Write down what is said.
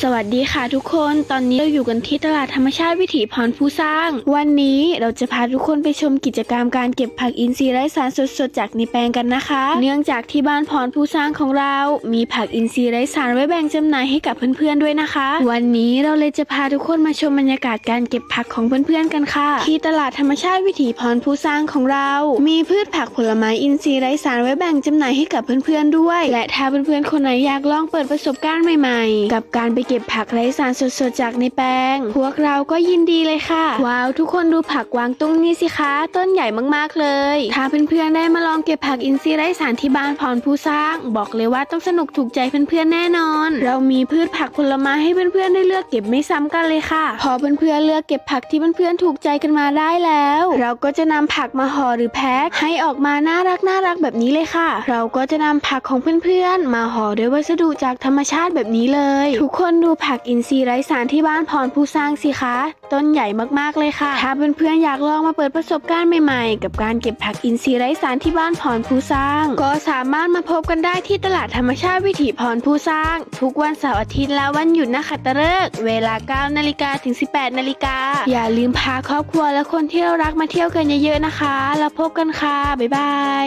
สวัสดีค่ะทุกคน ตอนนี้เราอยู่กันที่ตลาดธรรมชาติวิถีพรผู้สร้าง วันนี้เราจะพาทุกคนไปชมกิจกรรมการเก็บผักอินทรีย์ไร้สารสดๆจากในแปลงกันนะคะ เนื่องจากที่บ้านพรผู้สร้างของเรา มีผักอินทรีย์ไร้สารไว้แบ่งจำหน่ายให้กับเพื่อนๆด้วยนะคะ วันนี้เราเลยจะพาทุกคนมาชมบรรยากาศการเก็บผักของเพื่อนๆกันค่ะ ที่ตลาดธรรมชาติวิถีพรผู้สร้างของเรา มีพืชผักผลไม้อินทรีย์ไร้สารไว้แบ่งจำหน่ายให้กับเพื่อนๆด้วย และถ้าเพื่อนๆคนไหนอยากลองเปิดประสบการณ์ใหม่ ๆ กับการไปเก็บผักไร้สารสดๆจากในแปลง พวกเราก็ยินดีเลยค่ะ ว้าวทุกคนดูผักวางตุ้งนี่สิคะ ต้นใหญ่มากๆเลย ถ้าเพื่อนๆได้มาลองเก็บผักอินทรีย์ไร้สารที่บ้านพรผู้สร้าง บอกเลยว่าต้องสนุกถูกใจเพื่อนๆแน่นอน เรามีพืชผักผลไม้ให้เพื่อนๆได้เลือกเก็บไม่ซ้ำกันเลยค่ะ พอเพื่อนๆเลือกเก็บผักที่เพื่อนๆถูกใจกันมาได้แล้ว เราก็จะนำผักมาห่อหรือแพ็คให้ออกมาน่ารักน่ารักแบบนี้เลยค่ะ เราก็จะนำผักของเพื่อนๆมาห่อด้วยวัสดุจากธรรมชาติแบบนี้เลย ทุกคนดูผักอินทรีย์ไร้สารที่บ้านพรผู้สร้างสิคะ ต้นใหญ่มากๆเลยค่ะ ถ้าเพื่อนๆอยากลองมาเปิดประสบการณ์ใหม่ๆ กับการเก็บผักอินทรีย์ไร้สารที่บ้านพรผู้สร้าง ก็สามารถมาพบกันได้ที่ตลาดธรรมชาติวิถีพรผู้สร้าง ทุกวันเสาร์อาทิตย์และวันหยุดนะคะตะเลิกเวลา9นาฬิกาถึง 18นาฬิกาอย่าลืมพาครอบครัวและคนที่เรารักมาเที่ยวกันเยอะๆนะคะ แล้วพบกันค่ะบ๊ายบาย